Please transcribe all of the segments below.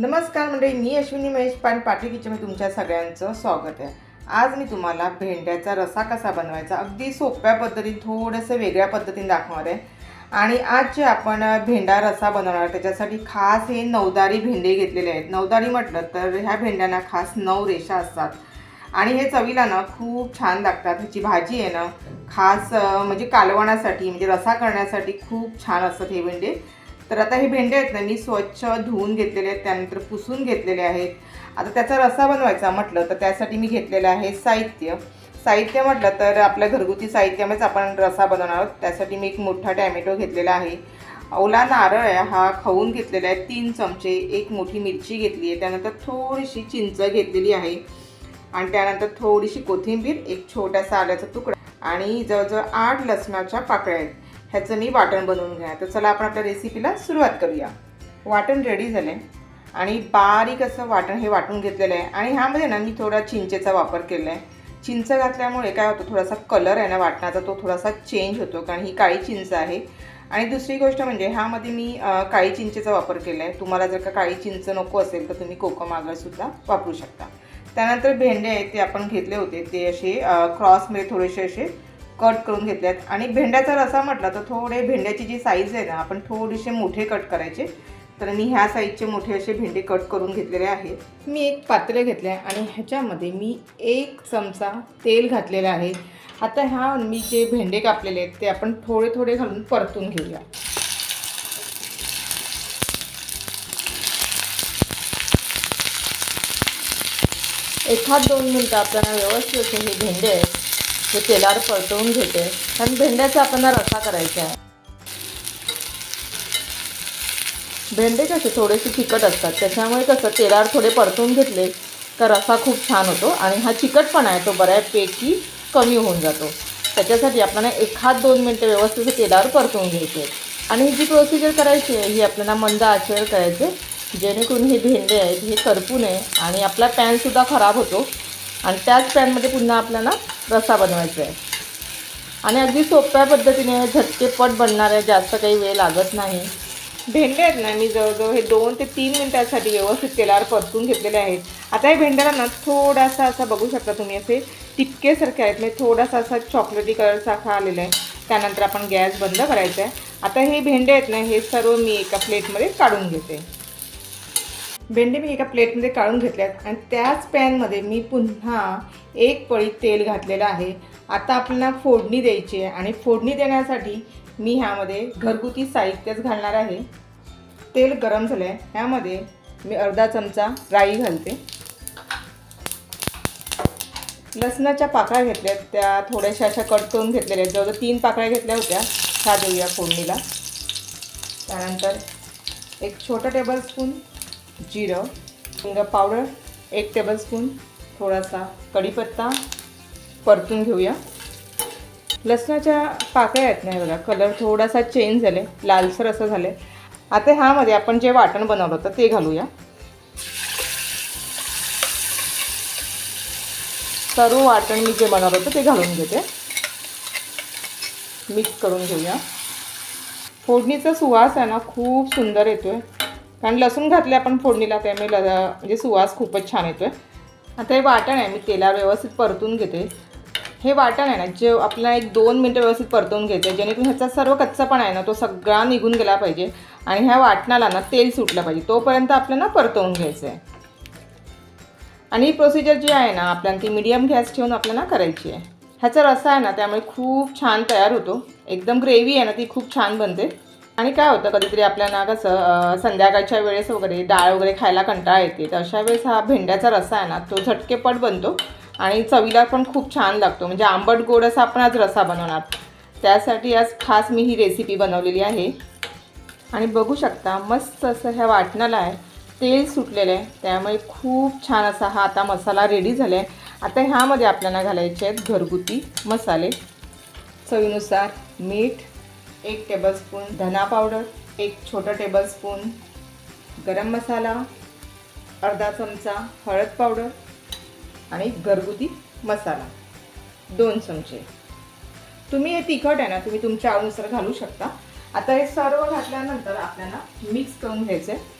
नमस्कार म्हणजे मी अश्विनी महेश पान पाटील किचनमध्ये तुमच्या सगळ्यांचं स्वागत आहे. आज मी तुम्हाला भेंड्याचा रसा कसा बनवायचा अगदी सोप्या पद्धतीने थोडंसं वेगळ्या पद्धतीने दाखवणार आहे. आणि आज जे आपण भेंडा रसा बनवणार त्याच्यासाठी खास हे नवदारी भेंडे घेतलेले आहेत. नवदारी म्हटलं तर ह्या भेंड्यांना खास नऊ रेषा असतात. आणि हे चवीला ना खूप छान लागतात. ह्याची भाजी आहे ना खास म्हणजे कालवणासाठी म्हणजे रसा करण्यासाठी खूप छान असतात हे भेंडे. तर आता हे भेंडे आहेत ना मी स्वच्छ धुवून घेतलेले आहेत त्यानंतर पुसून घेतलेले आहेत. आता त्याचा रसा बनवायचा म्हटलं तर त्यासाठी मी घेतलेलं आहे साहित्य. साहित्य म्हटलं तर आपल्या घरगुती साहित्यामध्येच आपण रसा बनवणार आहोत. त्यासाठी मी एक मोठा टॅमॅटो घेतलेला आहे. ओला नारळ आहे हा खाऊन घेतलेला आहे तीन चमचे. एक मोठी मिरची घेतली आहे त्यानंतर थोडीशी चिंच घेतलेली आहे. आणि त्यानंतर थोडीशी कोथिंबीर एक छोटासा आल्याचा तुकडा आणि जवळजवळ आठ लसणाच्या पाकळ्या आहेत. ह्याचं मी वाटण बनवून घ्या तर चला आपण आपल्या रेसिपीला सुरुवात करूया. वाटण रेडी झालं आणि बारीक असं वाटण हे वाटून घेतलेलं आहे. आणि ह्यामध्ये ना मी थोडा चिंचेचा वापर केला आहे चिंच घातल्यामुळे काय होतं थोडासा कलर आहे ना वाटणाचा तो थोडासा चेंज होतो. कारण ही काळी चिंच आहे. आणि दुसरी गोष्ट म्हणजे ह्यामध्ये मी काळी चिंचेचा वापर केला आहे तुम्हाला जर का काळी चिंच नको असेल तर तुम्ही कोकम आगळसुद्धा वापरू शकता. त्यानंतर भेंडे आहेत ते आपण घेतले होते. ते असे क्रॉसमध्ये थोडेसे असे कट करून घेतल्यात. आहेत आणि भेंड्याचा रसा म्हटला तर थोडे भेंड्याची जी साईज आहे ना आपण थोडेसे मोठे कट करायचे. तर मी ह्या साईजचे मोठे असे भेंडे कट करून घेतलेले आहेत. मी एक पात्र घेतले आहे आणि ह्याच्यामध्ये मी एक चमचा तेल घातलेलं आहे. आता ह्या मी जे भेंडे कापलेले आहेत ते आपण थोडे थोडे घालून परतून घेऊया. एखाद दोन मिनटं आपल्याला व्यवस्थित असे हे भेंडे आहेत ते तेलावर परतवून घेते. कारण भेंड्याचा आपण रसा करायचा आहे. भेंडे कसे थोडेसे चिकट असतात. त्याच्यामुळे कसं तेलावर थोडे परतवून घेतले तर रसा खूप छान होतो आणि हा चिकटपणा आहे तो बऱ्यापैकी कमी होऊन जातो. त्याच्यासाठी आपल्याला एखाद दोन मिनटं व्यवस्थित तेलावर परतवून घ्यायचे. आणि ही जी प्रोसिजर करायची आहे ही आपल्याला मंद आचेवर करायचे. जेणेकरून हे भेंडे आहेत हे करपू नये आणि आपला पॅनसुद्धा खराब होतो. आणि त्याच पॅनमध्ये पुन्हा आपल्याला रसा बनवायचा आहे. आणि अगदी सोप्या पद्धतीने झटकेपट बनणार आहे जास्त काही वेळ लागत नाही. भेंडे आहेत ना मी जवळजवळ हे दोन ते तीन मिनटासाठी व्यवस्थित तेलावर परतून घेतलेले आहेत. आता हे भेंड्याला ना थोडासा असा बघू शकता तुम्ही असे टिपकेसारखे आहेत. म्हणजे थोडासा असा चॉकलेटी कलरचा आलेला आहे. त्यानंतर आपण गॅस बंद करायचा आहे. आता हे भेंडे आहेत ना हे सर्व मी एका प्लेटमध्ये काढून घेते. भेंडी मी एका प्लेटमध्ये काढून घेतल्यात आहेत. आणि त्याच पॅनमध्ये मी पुन्हा एक पळी तेल घातलेलं आहे. आता आपल्याला फोडणी द्यायची आहे. आणि फोडणी देण्यासाठी मी ह्यामध्ये घरगुती साहित्यच घालणार आहे. तेल गरम झालं आहे ह्यामध्ये मी अर्धा चमचा राई घालते. लसणाच्या पाकळ्या घेतल्या आहेत. त्या थोड्याशा अशा कट करून घेतलेल्या आहेत. जवळजवळ तीन पाकळ्या घेतल्या होत्या. ह्या देऊया फोडणीला. त्यानंतर एक छोटा टेबलस्पून जिरं हिंग पावडर एक टेबलस्पून थोडासा कढीपत्ता परतून घेऊया. लसणाच्या पाकळ्या आहेत नाही बघा कलर थोडासा चेंज झाले लालसर असं झाले. आता ह्यामध्ये आपण जे वाटण बनवलं होतं ते घालूया. सर्व वाटण मी जे बनवलं होतं ते घालून घेते. मिक्स करून घेऊया. फोडणीचा सुवास आहे ना खूप सुंदर येतो आहे कारण लसूण घातले आपण फोडणीला त्यामुळे ल म्हणजे सुवास खूपच छान येतो आहे आता हे वाटण आहे मी तेलावर व्यवस्थित परतून घेते. हे वाटण आहे ना जे आपल्याला एक दोन मिनटं व्यवस्थित परतवून घ्यायचं आहे जेणेकरून ह्याचा सर्व कच्चापणा आहे ना तो सगळा निघून गेला पाहिजे. आणि ह्या वाटणाला ना तेल सुटलं पाहिजे. तोपर्यंत आपल्याला परतवून घ्यायचं आहे आणि ही प्रोसिजर जी आहे ना आपल्याला ती मिडियम गॅस ठेवून आपल्याला करायची आहे. ह्याचा रसा आहे ना त्यामुळे खूप छान तयार होतो. एकदम ग्रेव्ही आहे ना ती खूप छान बनते. आणि काय होतं कधीतरी आपल्याला कसं संध्याकाळच्या वेळेस वगैरे डाळ वगैरे खायला कंटाळा येते. तर अशा वेळेस हा भेंड्याचा रस्सा आहे ना तो झटकेपट बनतो आणि चवीला पण खूप छान लागतो. म्हणजे आंबट गोड असा आपण आज रस्सा बनवणार. त्यासाठी आज खास मी ही रेसिपी बनवलेली आहे. आणि बघू शकता मस्त असं ह्या वाटणाला आहे तेल सुटलेलं आहे. त्यामुळे खूप छान असा हा आता मसाला रेडी झाला आहे आता ह्यामध्ये आपल्याला घालायचे आहेत घरगुती मसाले. चवीनुसार मीठ एक टेबलस्पून धना पावडर एक छोटा टेबलस्पून गरम मसाला अर्धा चमचा हळद पावडर आणि घरगुती मसाला. दोन चमचे. तुम्ही हे तिखट आहे ना तुम्ही तुमच्या आवडीनुसार घालू शकता. आता हे सर्व घातल्यानंतर आपल्याला मिक्स करून घ्यायचं आहे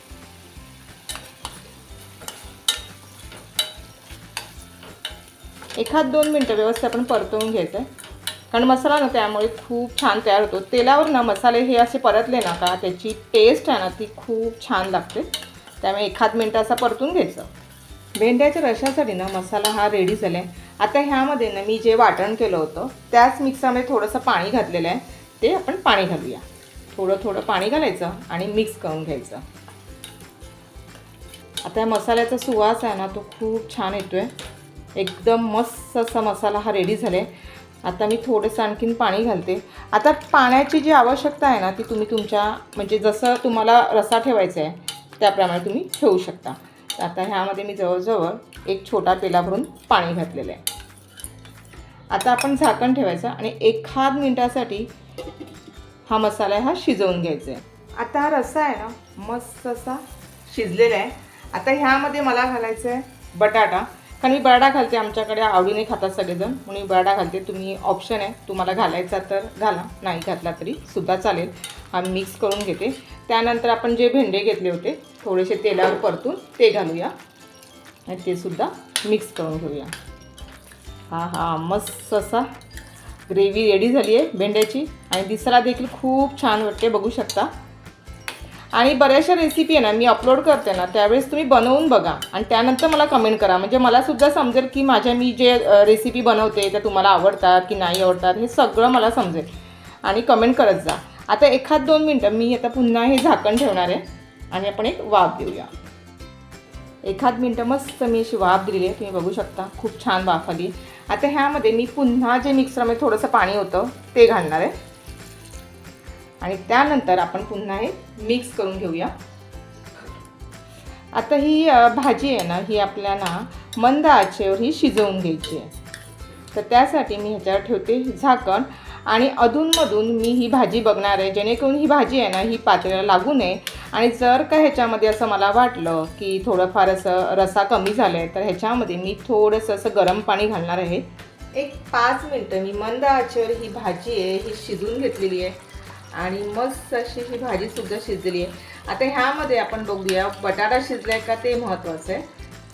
एखाद दोन मिनटं व्यवस्थित आपण परतवून घ्यायचं आहे कारण मसाला ना त्यामुळे खूप छान तयार होतो. तेलावर ना मसाले हे असे परतले ना का त्याची टेस्ट आहे ना ती खूप छान लागते. त्यामुळे एखाद मिनटं असा परतून घ्यायचं. भेंड्याच्या रशासाठी ना मसाला हा रेडी झाला आहे आता ह्यामध्ये ना मी जे वाटण केलं होतं त्याच मिक्सरमध्ये थोडंसं पाणी घातलेलं आहे. ते आपण पाणी घालूया. थोडं थोडं पाणी घालायचं आणि मिक्स करून घ्यायचं. आता या मसाल्याचा सुवास आहे ना तो खूप छान येतो आहे एकदम मस्त असा मसाला हा रेडी झाला आहे आता मी थोडंसं आणखीन पाणी घालते. आता पाण्याची जी आवश्यकता आहे ना ती तुम्ही तुमच्या म्हणजे जसं तुम्हाला रसा ठेवायचा आहे त्याप्रमाणे तुम्ही ठेवू शकता. तर आता ह्यामध्ये मी जवळजवळ एक छोटा पेला भरून पाणी घातलेलं आहे आता आपण झाकण ठेवायचं आणि एखाद मिनटासाठी हा मसाला हा शिजवून घ्यायचा आहे आता हा रस्सा आहे ना मस्त असा शिजलेला आहे आता ह्यामध्ये मला घालायचं आहे बटाटा. कारण मी बरडा घालते आमच्याकडे आवडीने खातात सगळेजण. म्हणून मी बरडा घालते. तुम्ही ऑप्शन आहे तुम्हाला घालायचा तर घाला. नाही घातला तरी सुद्धा चालेल. हा मिक्स करून घेते. त्यानंतर आपण जे भेंडे घेतले होते थोडेसे तेलावर परतून ते घालूया. आणि ते सुद्धा मिक्स करून घेऊया. हा हा मस्त असा ग्रेव्ही रेडी झाली आहे भेंड्याची. आणि दिसायला देखील खूप छान वाटते बघू शकता. आणि बऱ्याचशा रेसिपी आहे ना मी अपलोड करते ना त्यावेळेस तुम्ही बनवून बघा. आणि त्यानंतर मला कमेंट करा. म्हणजे मलासुद्धा समजेल की माझ्या मी जे रेसिपी बनवते त्या तुम्हाला आवडतात की नाही आवडतात हे सगळं मला समजेल. आणि कमेंट करत जा. आता एखाद दोन मिनटं मी आता पुन्हा हे झाकण ठेवणार आहे. आणि आपण एक वाफ देऊया. एखाद मिनटं मस्त मी अशी वाफ दिलेली आहे तुम्ही बघू शकता. खूप छान वाफ आली. आता ह्यामध्ये मी पुन्हा जे मिक्सरमध्ये थोडंसं पाणी होतं ते घालणार आहे. आणि त्यानंतर आपण पुन्हा हे मिक्स करून घेऊया. आता ही भाजी आहे ना ही आपल्याला मंद आचेवर ही शिजवून घ्यायची आहे. तर त्यासाठी मी ह्याच्यावर ठेवते झाकण आणि अधूनमधून मी ही भाजी बघणार आहे. जेणेकरून ही भाजी आहे ना ही पातळीला लागू नये. आणि जर का ह्याच्यामध्ये असं मला वाटलं की थोडंफार असं रसा कमी झाला आहे तर ह्याच्यामध्ये मी थोडंसं असं गरम पाणी घालणार आहे. एक पाच मिनटं मी मंद आचेवर ही भाजी आहे ही शिजून घेतलेली आहे. आणि मस्त अशी ही भाजीसुद्धा शिजलेली आहे. आता ह्यामध्ये आपण बघूया बटाटा शिजलाय का ते महत्त्वाचं आहे.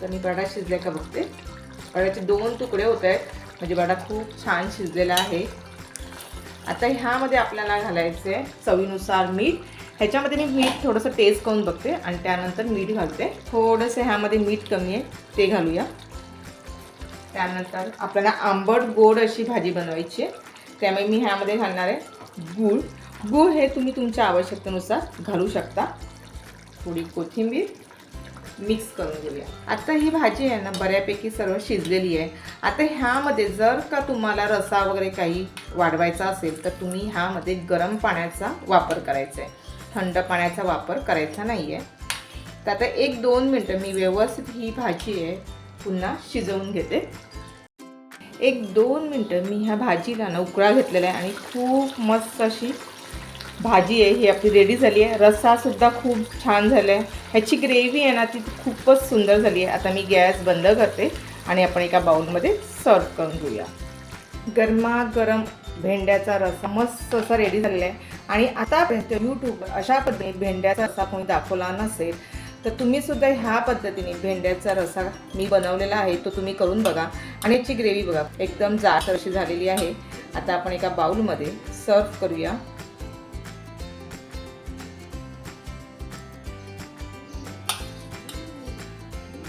तर मी बटाटा शिजलाय का बघते. बटाट्याचे दोन तुकडे होत आहेत म्हणजे बटाटा खूप छान शिजलेला आहे. आता ह्यामध्ये आपल्याला घालायचं आहे चवीनुसार मीठ. ह्याच्यामध्ये मी मीठ थोडंसं टेस्ट करून बघते आणि त्यानंतर मीठ घालते. थोडंसं ह्यामध्ये मीठ कमी आहे ते घालूया. त्यानंतर आपल्याला आंबट गोड अशी भाजी बनवायची आहे. त्यामुळे मी ह्यामध्ये घालणार आहे गूळ. गूळ हे तुम्ही तुमच्या आवश्यकतेनुसार घालू शकता. थोडी कोथिंबीर मिक्स करून घेऊया. आता ही भाजी आहे ना बऱ्यापैकी सर्व शिजलेली आहे. आता ह्यामध्ये जर का तुम्हाला रसा वगैरे काही वाढवायचा असेल तर तुम्ही ह्यामध्ये गरम पाण्याचा वापर करायचा आहे. थंड पाण्याचा वापर करायचा नाही आहे तर आता एक दोन मिनटं मी व्यवस्थित ही भाजी आहे पुन्हा शिजवून घेते. एक दोन मिनटं मी ह्या भाजीला ना उकळा घेतलेला आहे आणि खूप मस्त अशी भाजी आहे ही आपली रेडी झाली आहे. रस्सासुद्धा खूप छान झाला आहे. ह्याची ग्रेव्ही आहे ना ती खूपच सुंदर झाली आहे. आता मी गॅस बंद करते आणि आपण एका बाउलमध्ये सर्व करून घेऊया. गरमागरम भेंड्याचा रस्सा मस्त असा रेडी झालेला आहे. आणि आतापर्यंत यूट्यूबवर अशा पद्धतीने भेंड्याचा रस्सा कोणी दाखवला नसेल तर तुम्हीसुद्धा ह्या पद्धतीने भेंड्याचा रस्सा मी बनवलेला आहे तो तुम्ही करून बघा. आणि याची ग्रेव्ही बघा एकदम जात अशी झालेली आहे. आता आपण एका बाउलमध्ये सर्व करूया.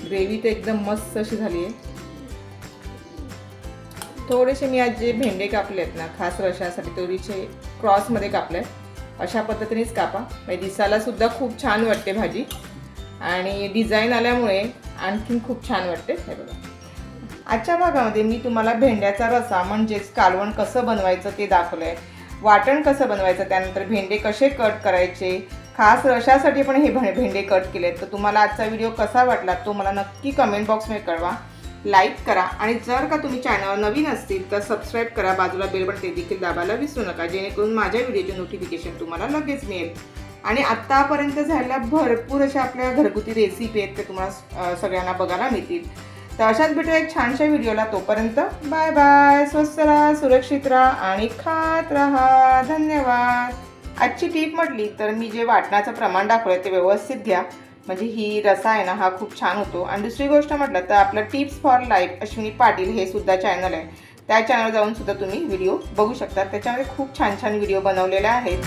ग्रेव्ही तर एकदम मस्त अशी झाली आहे थोडेसे मी आज जे भेंडे कापले आहेत ना खास रशासाठी थोडीसे क्रॉसमध्ये कापले आहेत. अशा पद्धतीनेच कापा. म्हणजे दिसायलासुद्धा खूप छान वाटते भाजी. आणि डिझाईन आल्यामुळे आणखीन खूप छान वाटते. हे बघा. आजच्या भागामध्ये मी तुम्हाला भेंड्याचा रसा म्हणजेच कालवण कसं बनवायचं ते दाखवलं आहे वाटण कसं बनवायचं त्यानंतर भेंडे कसे कट करायचे खास रशासाठी पण हे भे- भेंडे कट केले तर तुम्हाला आजचा व्हिडिओ कसा वाटला तो मला नक्की कमेंट बॉक्समध्ये कळवा. लाईक करा आणि जर का तुम्ही चॅनल नवीन असतील तर सबस्क्राईब करा. बाजूला बेल बटन ते देखील दाबायला विसरू नका जेणेकरून माझ्या व्हिडिओचे नोटिफिकेशन तुम्हाला लगेच मिळेल. आणि आत्तापर्यंत झालेल्या भरपूर अशा आपल्या घरगुती रेसिपी आहेत ते तुम्हाला सगळ्यांना बघायला मिळतील. तर अशाच भेटूया एक छानशा व्हिडिओला तोपर्यंत बाय बाय स्वस्त राहा सुरक्षित राहा आणि खात राहा. धन्यवाद. आजची टीप म्हटली तर मी जे वाटणाचं प्रमाण दाखवलं ते व्यवस्थित घ्या. म्हणजे ही रसा आहे ना हा खूप छान होतो. आणि दुसरी गोष्ट म्हटलं तर आपलं tips for life Ashwini Patil हे सुद्धा चॅनल आहे. त्या चॅनल जाऊन सुद्धा तुम्ही व्हिडिओ बघू शकता. त्याच्यामध्ये खूप छान छान व्हिडिओ बनवलेले आहेत.